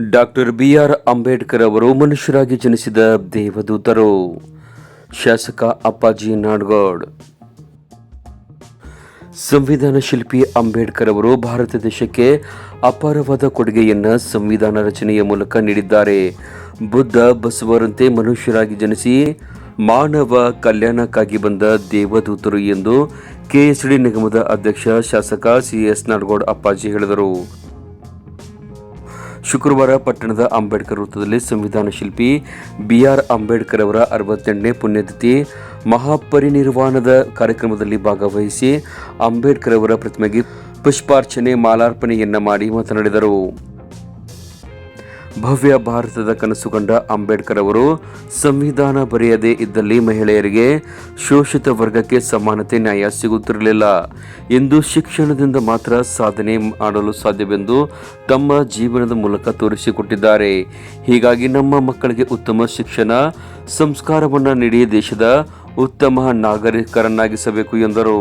Doctor B R Ambedkar ಅವರು ಮನುಷ್ಯರಾಗಿ ಜನಿಸಿದ ದೇವದೂತರು. ಶಾಸಕ ಅಪ್ಪಾಜಿ ನಾಡ್ಗೋಡ್. ಸಂವಿಧಾನ ಶಿಲ್ಪಿ ಅಂಬೇಡ್ಕರ್ ಅವರು ಭಾರತ ದೇಶಕ್ಕೆ ಅಪಾರವಾದ ಕೊಡುಗೆಯನ್ನು ಸಂವಿಧಾನ ರಚನೆಯ ಮೂಲಕ ನೀಡಿದ್ದಾರೆ. ಬುದ್ಧ ಬಸವರಂತೆ ಮನುಷ್ಯರಾಗಿ ಜನಿಸಿ ಮಾನವ ಕಲ್ಯಾಣಕ್ಕಾಗಿ ಬಂದ ದೇವದೂತರು ಎಂದು ಕೆಎಸ್ಡಿ ನಿಗಮದ ಅಧ್ಯಕ್ಷ ಶಾಸಕ ಸಿಎಸ್ ನಾಡಗೌಡ ಅಪ್ಪಾಜಿ ಹೇಳಿದರು. ಶುಕ್ರವಾರ ಪಟ್ಟಣದ ಅಂಬೇಡ್ಕರ್ ವೃತ್ತದಲ್ಲಿ ಸಂವಿಧಾನ ಶಿಲ್ಪಿ ಬಿ ಆರ್ ಅಂಬೇಡ್ಕರ್ ಅವರ ಅರವತ್ತೆಂಟನೇ ಪುಣ್ಯತಿಥಿ ಮಹಾಪರಿನಿರ್ವಾಣದ ಕಾರ್ಯಕ್ರಮದಲ್ಲಿ ಭಾಗವಹಿಸಿ ಅಂಬೇಡ್ಕರ್ ಅವರ ಪ್ರತಿಮೆಗೆ ಪುಷ್ಪಾರ್ಚನೆ, ಮಾಲಾರ್ಪಣೆಯನ್ನ ಮಾಡಿ ಮಾತನಾಡಿದರು. ಭವ್ಯ ಭಾರತದ ಕನಸು ಕಂಡ ಅಂಬೇಡ್ಕರ್ ಅವರು ಸಂವಿಧಾನ ಬರೆಯದೇ ಇದ್ದಲ್ಲಿ ಮಹಿಳೆಯರಿಗೆ ಶೋಷಿತ ವರ್ಗಕ್ಕೆ ಸಮಾನತೆ ನ್ಯಾಯ ಸಿಗುತ್ತಿರಲಿಲ್ಲ. ಎಂದು ಶಿಕ್ಷಣದಿಂದ ಮಾತ್ರ ಸಾಧನೆ ಮಾಡಲು ಸಾಧ್ಯವೆಂದು ತಮ್ಮ ಜೀವನದ ಮೂಲಕ ತೋರಿಸಿಕೊಟ್ಟಿದ್ದಾರೆ. ಹೀಗಾಗಿ ನಮ್ಮ ಮಕ್ಕಳಿಗೆ ಉತ್ತಮ ಶಿಕ್ಷಣ, ಸಂಸ್ಕಾರವನ್ನು ನೀಡಿ ದೇಶದ ಉತ್ತಮ ನಾಗರಿಕರನ್ನಾಗಿಸಬೇಕು ಎಂದರು.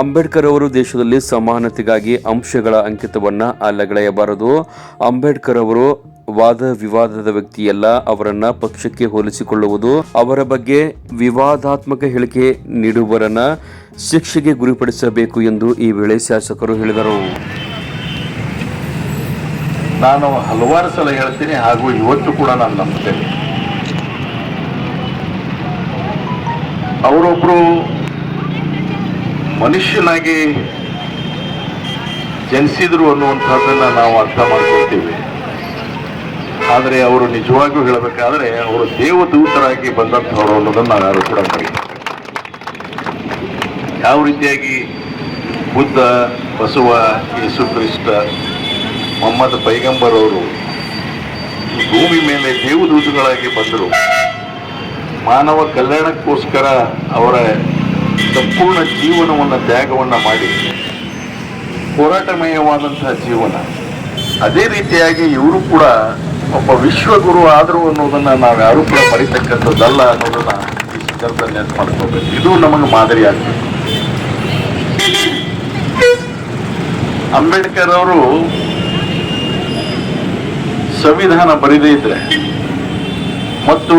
ಅಂಬೇಡ್ಕರ್ ಅವರು ದೇಶದಲ್ಲಿ ಸಮಾನತೆಗಾಗಿ ಅಂಶಗಳ ಅಂಕಿತವನ್ನ ಅಲ್ಲಗಳೆಯಬಾರದು. ಅಂಬೇಡ್ಕರ್ ಅವರು ವಾದ ವಿವಾದದ ವ್ಯಕ್ತಿಯಲ್ಲ, ಅವರನ್ನ ಪಕ್ಷಕ್ಕೆ ಹೋಲಿಸಿಕೊಳ್ಳುವುದು ಅವರ ಬಗ್ಗೆ ವಿವಾದಾತ್ಮಕ ಹೇಳಿಕೆ ನೀಡುವವರನ್ನ ಶಿಕ್ಷೆಗೆ ಗುರಿಪಡಿಸಬೇಕು ಎಂದು ಈ ವೇಳೆ ಶಾಸಕರು ಹೇಳಿದರು. ನಾನು ಹಲವಾರು ಸಲ ಹೇಳ್ತೀನಿ, ಹಾಗೂ ಇವತ್ತು ಕೂಡ ನಾನು ನಂಬ್ತೇನೆ ಅವರೊಬ್ಬರು ಮನುಷ್ಯನಾಗಿ ಜನಿಸಿದ್ರು ಅನ್ನುವಂಥದ್ದನ್ನು ನಾವು ಅರ್ಥ ಮಾಡ್ಕೊಳ್ತೀವಿ. ಆದರೆ ಅವರು ನಿಜವಾಗಿಯೂ ಹೇಳಬೇಕಾದ್ರೆ ಅವರು ದೇವದೂತರಾಗಿ ಬಂದಂಥವ್ರು ಅನ್ನೋದನ್ನು ನಾವು ಯಾರು ಕೂಡ ಯಾವ ರೀತಿಯಾಗಿ ಬುದ್ಧ, ಬಸವ, ಯೇಸು ಕ್ರಿಸ್ತ, ಮೊಹಮ್ಮದ್ ಪೈಗಂಬರ್ ಅವರು ಭೂಮಿ ಮೇಲೆ ದೇವದೂತಗಳಾಗಿ ಬಂದರು. ಮಾನವ ಕಲ್ಯಾಣಕ್ಕೋಸ್ಕರ ಅವರ ಸಂಪೂರ್ಣ ಜೀವನವನ್ನು ತ್ಯಾಗವನ್ನು ಮಾಡಿ, ಹೋರಾಟಮಯವಾದಂತಹ ಜೀವನ. ಅದೇ ರೀತಿಯಾಗಿ ಇವರು ಕೂಡ ಒಬ್ಬ ವಿಶ್ವಗುರು ಆದರು ಅನ್ನೋದನ್ನು ನಾವು ಯಾರು ಕೂಡ ಮರಿತಕ್ಕಂಥದ್ದಲ್ಲ ಅನ್ನೋದನ್ನು ಈ ಸಂದರ್ಭದಲ್ಲಿ ನೆನಪು ಮಾಡ್ಕೋಬೇಕು ಇದು ನಮಗೆ ಮಾದರಿ ಆಗ್ಬೇಕು. ಅಂಬೇಡ್ಕರ್ ಅವರು ಸಂವಿಧಾನ ಬರೀದೇ ಇದ್ರೆ ಮತ್ತು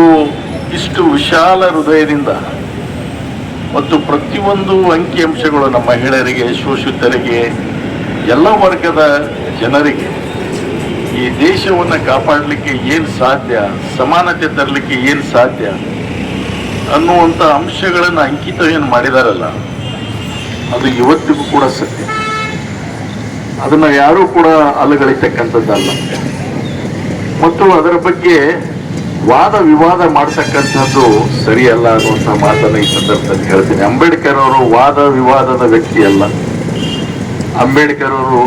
ಇಷ್ಟು ವಿಶಾಲ ಹೃದಯದಿಂದ ಮತ್ತು ಪ್ರತಿಯೊಂದು ಅಂಕಿಅಂಶಗಳು ನಮ್ಮ ಮಹಿಳೆಯರಿಗೆ ಶೋಷಿತರಿಗೆ, ಎಲ್ಲ ವರ್ಗದ ಜನರಿಗೆ ಈ ದೇಶವನ್ನು ಕಾಪಾಡಲಿಕ್ಕೆ ಏನು ಸಾಧ್ಯ, ಸಮಾನತೆ ತರಲಿಕ್ಕೆ ಏನು ಸಾಧ್ಯ ಅನ್ನುವಂಥ ಅಂಶಗಳನ್ನು ಅಂಕಿತ ಏನು ಮಾಡಿದಾರಲ್ಲ, ಅದು ಇವತ್ತಿಗೂ ಕೂಡ ಸತ್ಯ. ಅದನ್ನು ಯಾರೂ ಕೂಡ ಅಲ್ಲಗಳಿತಕ್ಕಂಥದ್ದಲ್ಲ ಮತ್ತು ಅದರ ಬಗ್ಗೆ ವಾದ ವಿವಾದ ಮಾಡ್ತಕ್ಕಂಥದ್ದು ಸರಿಯಲ್ಲ ಅನ್ನುವಂಥ ಮಾತನ್ನ ಈ ಸಂದರ್ಭದಲ್ಲಿ ಹೇಳ್ತೀನಿ. ಅಂಬೇಡ್ಕರ್ ಅವರು ವಾದ ವಿವಾದದ ವ್ಯಕ್ತಿ ಅಲ್ಲ. ಅಂಬೇಡ್ಕರ್ ಅವರು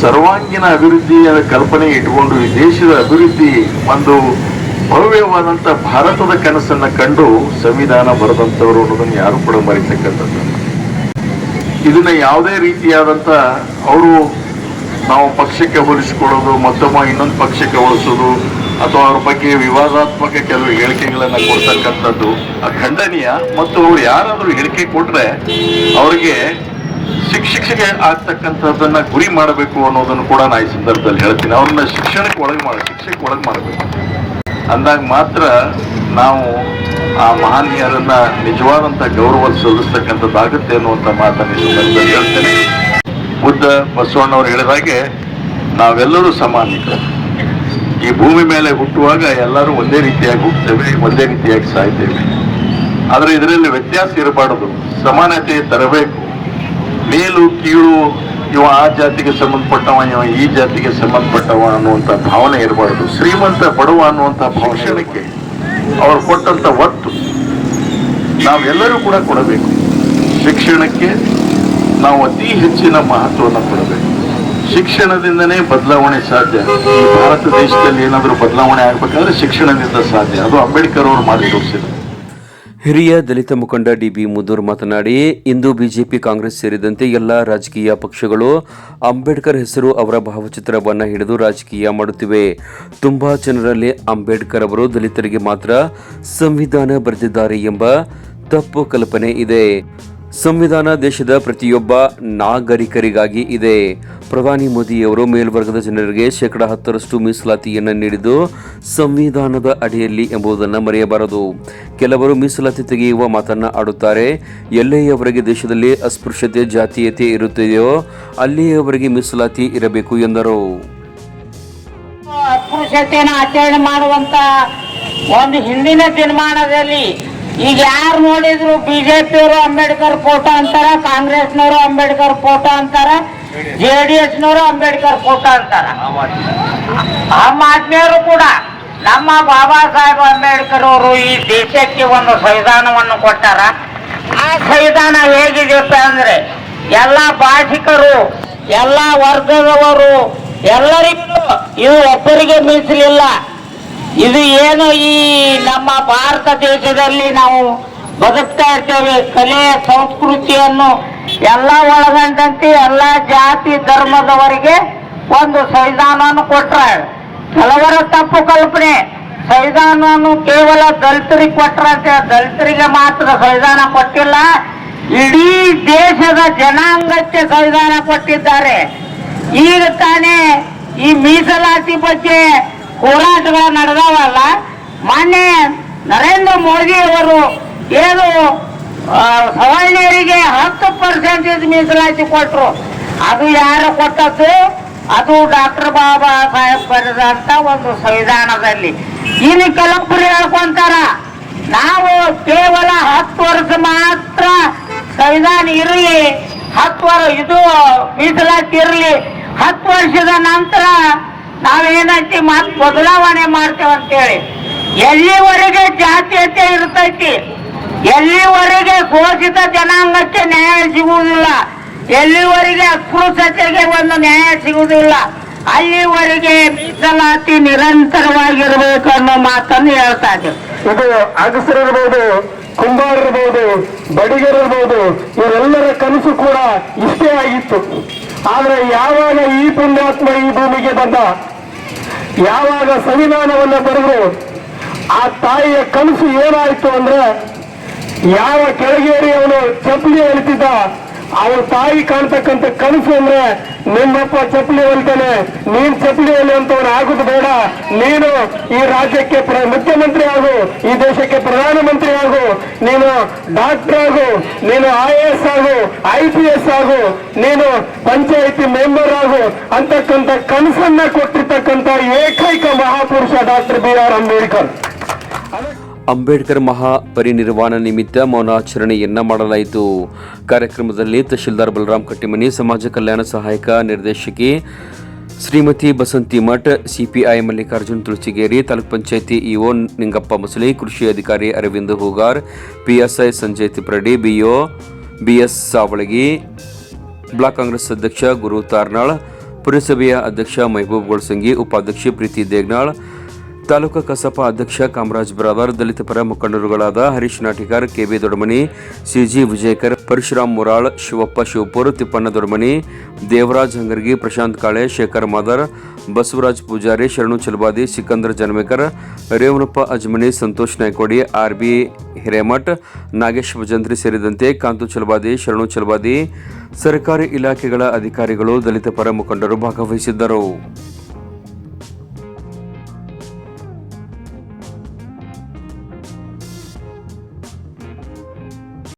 ಸರ್ವಾಂಗೀಣ ಅಭಿವೃದ್ಧಿಯ ಕಲ್ಪನೆ ಇಟ್ಕೊಂಡು ಈ ದೇಶದ ಅಭಿವೃದ್ಧಿ ಒಂದು ಭವ್ಯವಾದಂಥ ಭಾರತದ ಕನಸನ್ನ ಕಂಡು ಸಂವಿಧಾನ ಬರೆದಂಥವರು ಅನ್ನೋದನ್ನು ಯಾರು ಕೂಡ ಮರಿತಕ್ಕಂಥದ್ದು ಇದನ್ನ ಯಾವುದೇ ರೀತಿಯಾದಂಥ ಅವರು ನಾವು ಪಕ್ಷಕ್ಕೆ ಹೋಲಿಸಿಕೊಳ್ಳೋದು, ಮತ್ತೊಮ್ಮ ಇನ್ನೊಂದು ಪಕ್ಷಕ್ಕೆ ಹೋಲಿಸೋದು ಅಥವಾ ಅವ್ರ ಬಗ್ಗೆ ವಿವಾದಾತ್ಮಕ ಕೆಲವು ಹೇಳಿಕೆಗಳನ್ನ ಕೊಡ್ತಕ್ಕಂಥದ್ದು ಖಂಡನೀಯ ಮತ್ತು ಅವ್ರು ಯಾರಾದರೂ ಹೇಳಿಕೆ ಕೊಟ್ರೆ ಅವರಿಗೆ ಶಿಕ್ಷೆಗೆ ಆಗ್ತಕ್ಕಂಥದ್ದನ್ನ ಗುರಿ ಮಾಡಬೇಕು ಅನ್ನೋದನ್ನು ಕೂಡ ನಾ ಈ ಸಂದರ್ಭದಲ್ಲಿ ಹೇಳ್ತೀನಿ. ಅವ್ರನ್ನ ಶಿಕ್ಷಣಕ್ಕೆ ಒಳಗೆ ಮಾಡ, ಶಿಕ್ಷೆಗೆ ಒಳಗೆ ಮಾಡಬೇಕು. ಅಂದಾಗ ಮಾತ್ರ ನಾವು ಆ ಮಹನೀಯರನ್ನ ನಿಜವಾದಂತ ಗೌರವ ಸಲ್ಲಿಸ್ತಕ್ಕಂಥದ್ದಾಗುತ್ತೆ ಅನ್ನುವಂಥ ಮಾತನ್ನು ಸಂದರ್ಭದಲ್ಲಿ ಹೇಳ್ತೇನೆ. ಬುದ್ಧ ಬಸವಣ್ಣವ್ರು ಹೇಳಿದ ಹಾಗೆ ನಾವೆಲ್ಲರೂ ಸಮಾನಿಕರು ಈ ಭೂಮಿ ಮೇಲೆ ಹುಟ್ಟುವಾಗ ಎಲ್ಲರೂ ಒಂದೇ ರೀತಿಯಾಗಿ ಹುಟ್ಟುತ್ತೇವೆ, ಒಂದೇ ರೀತಿಯಾಗಿ ಸಾಯ್ತೇವೆ. ಆದರೆ ಇದರಲ್ಲಿ ವ್ಯತ್ಯಾಸ ಇರಬಾರದು. ಸಮಾನತೆ ತರಬೇಕು. ಮೇಲು, ಕೀಳು, ಇವ ಆ ಜಾತಿಗೆ ಸಂಬಂಧಪಟ್ಟವ, ಇವ ಈ ಜಾತಿಗೆ ಸಂಬಂಧಪಟ್ಟವ ಅನ್ನುವಂಥ ಭಾವನೆ ಇರಬಾರದು. ಶ್ರೀಮಂತ ಬಡವ ಅನ್ನುವಂಥ ಭಾಷಣಕ್ಕೆ ಅವರು ಕೊಟ್ಟಂತ ಒತ್ತು ನಾವೆಲ್ಲರೂ ಕೂಡ ಕೊಡಬೇಕು. ಶಿಕ್ಷಣಕ್ಕೆ ನಾವು ಅತಿ ಹೆಚ್ಚಿನ ಮಹತ್ವವನ್ನು ಕೊಡಬೇಕು. ಶಿಕ್ಷಣದಿಂದನೇ ಬದಲಾವಣೆ ಸಾಧ್ಯ. ಈ ಭಾರತ ದೇಶದಲ್ಲಿ ಏನಾದರೂ ಬದಲಾವಣೆ ಆಗ್ಬೇಕಾದ್ರೆ ಶಿಕ್ಷಣದಿಂದ ಸಾಧ್ಯ. ಅದು ಅಂಬೇಡ್ಕರ್ ಅವರು ಮಾಡಿ ತೋರಿಸಿದ್ರು ಹಿರಿಯ ದಲಿತ ಮುಖಂಡ ಡಿ ಬಿ ಮುದೂರ್ ಮಾತನಾಡಿ, ಇಂದು ಬಿಜೆಪಿ ಕಾಂಗ್ರೆಸ್ ಸೇರಿದಂತೆ ಎಲ್ಲ ರಾಜಕೀಯ ಪಕ್ಷಗಳು ಅಂಬೇಡ್ಕರ್ ಹೆಸರು ಅವರ ಭಾವಚಿತ್ರವನ್ನು ಹಿಡಿದು ರಾಜಕೀಯ ಮಾಡುತ್ತಿವೆ. ತುಂಬಾ ಜನರಲ್ಲಿ ಅಂಬೇಡ್ಕರ್ ಅವರು ದಲಿತರಿಗೆ ಮಾತ್ರ ಸಂವಿಧಾನ ಬರೆದಿದ್ದಾರೆ ಎಂಬ ತಪ್ಪು ಕಲ್ಪನೆ ಇದೆ. ಸಂವಿಧಾನ ದೇಶದ ಪ್ರತಿಯೊಬ್ಬ ನಾಗರಿಕರಿಗಾಗಿ ಇದೆ. ಪ್ರಧಾನಿ ಮೋದಿಯವರು ಮೇಲ್ವರ್ಗದ ಜನರಿಗೆ ಶೇಕಡ ಹತ್ತರಷ್ಟು ಮೀಸಲಾತಿಯನ್ನು ನೀಡಿದ್ದು ಸಂವಿಧಾನದ ಅಡಿಯಲ್ಲಿ ಎಂಬುದನ್ನು ಮರೆಯಬಾರದು. ಕೆಲವರು ಮೀಸಲಾತಿ ತೆಗೆಯುವ ಮಾತನ್ನು ಆಡುತ್ತಾರೆ. ಎಲ್ಲೆಯವರೆಗೆ ದೇಶದಲ್ಲಿ ಅಸ್ಪೃಶ್ಯತೆ, ಜಾತೀಯತೆ ಇರುತ್ತದೆಯೋ ಅಲ್ಲಿಯವರೆಗೆ ಮೀಸಲಾತಿ ಇರಬೇಕು ಎಂದರು. ಅಸ್ಪೃಶ್ಯತೆಯನ್ನು ಆಚರಣೆ ಮಾಡುವಂತ ಒಂದು ಹಿಂದಿನ ದಿನಮಾನದಲ್ಲಿ ಈಗ ಯಾರು ನೋಡಿದ್ರು ಬಿಜೆಪಿ ಅವರು ಅಂಬೇಡ್ಕರ್ ಫೋಟೋ ಅಂತಾರ, ಕಾಂಗ್ರೆಸ್ನವರು ಅಂಬೇಡ್ಕರ್ ಫೋಟೋ ಅಂತಾರ, ಜೆ ಡಿ ಎಸ್ನವರು ಅಂಬೇಡ್ಕರ್ ಫೋಟೋ ಅಂತಾರ. ಆಮ್ ಆದ್ಮಿಯವರು ಕೂಡ ನಮ್ಮ ಬಾಬಾ ಸಾಹೇಬ್ ಅಂಬೇಡ್ಕರ್ ಅವರು ಈ ದೇಶಕ್ಕೆ ಒಂದು ಸಂವಿಧಾನವನ್ನು ಕೊಟ್ಟಾರ. ಆ ಸಂವಿಧಾನ ಹೇಗಿದೆಯಪ್ಪ ಅಂದ್ರೆ, ಎಲ್ಲ ಭಾಷಿಕರು, ಎಲ್ಲ ವರ್ಗದವರು, ಎಲ್ಲರಿಗೂ ಇದು ಒಬ್ಬರಿಗೆ ಮೀಸಲಿಲ್ಲ. ಇದು ಏನು ಈ ನಮ್ಮ ಭಾರತ ದೇಶದಲ್ಲಿ ನಾವು ಬದುಕ್ತಾ ಇರ್ತೇವೆ. ಕಲೆ, ಸಂಸ್ಕೃತಿಯನ್ನು ಎಲ್ಲ ಒಳಗೊಂಡಂತೆ ಎಲ್ಲ ಜಾತಿ ಧರ್ಮದವರಿಗೆ ಒಂದು ಸಂವಿಧಾನವನ್ನು ಕೊಟ್ರ ಕೆಲವರ ತಪ್ಪು ಕಲ್ಪನೆ. ಸಂವಿಧಾನವನ್ನು ಕೇವಲ ದಲಿತರಿಗೆ ಕೊಟ್ರ ದಲಿತರಿಗೆ ಮಾತ್ರ ಸಂವಿಧಾನ ಕೊಟ್ಟಿಲ್ಲ. ಇಡೀ ದೇಶದ ಜನಾಂಗಕ್ಕೆ ಸಂವಿಧಾನ ಕೊಟ್ಟಿದ್ದಾರೆ. ಈಗ ತಾನೇ ಈ ಮೀಸಲಾತಿ ಬಗ್ಗೆ ಹೋರಾಟಗಳು ನಡೆದವಲ್ಲ. ಮೊನ್ನೆ ನರೇಂದ್ರ ಮೋದಿ ಅವರು ಏನು ಸವಾಲಿಯರಿಗೆ ಹತ್ತು ಪರ್ಸೆಂಟೇಜ್ ಮೀಸಲಾತಿ ಕೊಟ್ಟರು ಅದು ಯಾರು ಕೊಟ್ಟದ್ದು? ಅದು ಡಾಕ್ಟರ್ ಬಾಬಾ ಸಾಹೇಬ್ ಬರೆದಂತ ಒಂದು ಸಂವಿಧಾನದಲ್ಲಿ. ಇನ್ನು ಕೆಲವೊಬ್ಬರು ಹೇಳ್ಕೊಂತಾರ. ನಾವು ಕೇವಲ ಹತ್ತು ವರ್ಷ ಮಾತ್ರ ಸಂವಿಧಾನ ಇರಲಿ, ಹತ್ತು ವರ್ಷ ಇದು ಮೀಸಲಾತಿ ಇರಲಿ, ಹತ್ತು ವರ್ಷದ ನಂತರ ನಾವೇನಂತ ಮತ್ತೆ ಬದಲಾವಣೆ ಮಾಡ್ತೇವೆ ಅಂತೇಳಿ ಎಲ್ಲಿವರೆಗೆ ಜಾತೀಯತೆ ಇರ್ತೈತಿ? ಎಲ್ಲಿವರೆಗೆ ಘೋಷಿತ ಜನಾಂಗಕ್ಕೆ ನ್ಯಾಯ ಸಿಗುವುದಿಲ್ಲ? ಎಲ್ಲಿವರೆಗೆ ಅಸ್ಪೃಶ್ಯತೆಗೆ ಒಂದು ನ್ಯಾಯ ಸಿಗುವುದಿಲ್ಲ? ಅಲ್ಲಿವರೆಗೆ ಮೀಸಲಾತಿ ನಿರಂತರವಾಗಿರ್ಬೇಕು ಅನ್ನೋ ಮಾತನ್ನು ಹೇಳ್ತಾ ಇದ್ದೇವೆ ಇದು ಅಗಸರಿರ್ಬೋದು ಕುಂಬಾರಿರ್ಬೋದು ಬಡಿಗರಿರ್ಬೋದು ಇವರೆಲ್ಲರ ಕನಸು ಕೂಡ ಇಷ್ಟೇ ಆಗಿತ್ತು. ಆದ್ರೆ ಯಾವಾಗ ಈ ಪುಣ್ಯಾತ್ಮ ಈ ಭೂಮಿಗೆ ಬಂದ? ಯಾವಾಗ ಸಂವಿಧಾನವನ್ನ ಬರೆದು ಆ ತಾಯಿಯ ಕನಸು ಏನಾಯ್ತು ಅಂದ್ರೆ ಯಾವ ಕೆಳಗೇರಿ ಅವನು ಚಪ್ಪಲಿ ಹೊಲಿತಿದ್ದ, ಅವನ ತಾಯಿ ಕಾಣ್ತಕ್ಕಂಥ ಕನಸು ಅಂದ್ರೆ, ನಿಮ್ಮಪ್ಪ ಚಪ್ಪಲಿ ಹೊಲಿತಾನೆ, ನೀನ್ ಚಪ್ಪಲಿ ಹೊಲಿ ಅಂತವನು ಆಗುದು ಬೇಡ, ನೀನು ಈ ರಾಜ್ಯಕ್ಕೆ ಮುಖ್ಯಮಂತ್ರಿ ಆಗು, ಈ ದೇಶಕ್ಕೆ ಪ್ರಧಾನಮಂತ್ರಿ ಆಗು, ನೀನು ಡಾಕ್ಟರ್ ಆಗು, ನೀನು ಐ ಎಸ್ ಆಗು, ಐ ಪಿ ಆಗು, ನೀನು ಪಂಚಾಯಿತಿ ಮೆಂಬರ್ ಆಗು ಅಂತಕ್ಕಂಥ ಕನಸನ್ನ ಕೊಟ್ಟಿರ್ತಕ್ಕಂಥ ಏಕೈಕ ಮಹಾಪುರುಷ doctor B R Ambedkar. Ambedkar ಮಹಾ ಪರಿನಿರ್ವಾಣ ನಿಮಿತ್ತ ಮೌನಾಚರಣೆಯನ್ನ ಮಾಡಲಾಯಿತು. ಕಾರ್ಯಕ್ರಮದಲ್ಲಿ ತಹಶೀಲ್ದಾರ್ ಬಲರಾಮ್ ಕಟ್ಟಿಮನಿ, ಸಮಾಜ ಕಲ್ಯಾಣ ಸಹಾಯಕ ನಿರ್ದೇಶಕಿ ಶ್ರೀಮತಿ ಬಸಂತಿ ಮಠ, ಸಿಪಿಐ ಮಲ್ಲಿಕಾರ್ಜುನ್ ತುಳಸಿಗೇರಿ, ತಾಲೂಕ್ ಪಂಚಾಯತಿ ಇಒ ನಿಂಗಪ್ಪ ಮುಸಲಿ ಕೃಷಿ ಅಧಿಕಾರಿ Arvind Hoogar, PSI Sanjay Tipradi, BO BS Savalagi, block Congress ಅಧ್ಯಕ್ಷ ಗುರು ತಾರ್ನಾಳ್, ಪುರಸಭೆಯ ಅಧ್ಯಕ್ಷ ಮೆಹಬೂಬ್ ಗೋಳ್ಸಂಗಿ ಉಪಾಧ್ಯಕ್ಷೆ ಪ್ರೀತಿ ದೇಗ್ನಾಳ್ ತಾಲೂಕು ಕಸಾಪ ಅಧ್ಯಕ್ಷ ಕಾಮರಾಜ್ ಬ್ರಾದರ್ ದಲಿತ ಪರ ಮುಖಂಡರುಗಳಾದ Harish Natikar KB Dodamani CG Vijayakar, Parashuram Mural, Shivappa Shivapur, Tippanna Dodamani Devaraj Hangargi, Prashant Kale, Shekhar Madar, Basavaraj Pujari, Sharanu Chalabadi, Sikandar Janmekar Revanappa Ajmani, Santosh Naikodi R B Hiremath, Nagesh Bhajantri ಸೇರಿದಂತೆ ಕಾಂತು ಚಲಬಾದಿ, ಶರಣು ಚಲಬಾದಿ, ಸರ್ಕಾರಿ ಇಲಾಖೆಗಳ ಅಧಿಕಾರಿಗಳು, ದಲಿತ ಪರ ಮುಖಂಡರು ಭಾಗವಹಿಸಿದ್ದರು.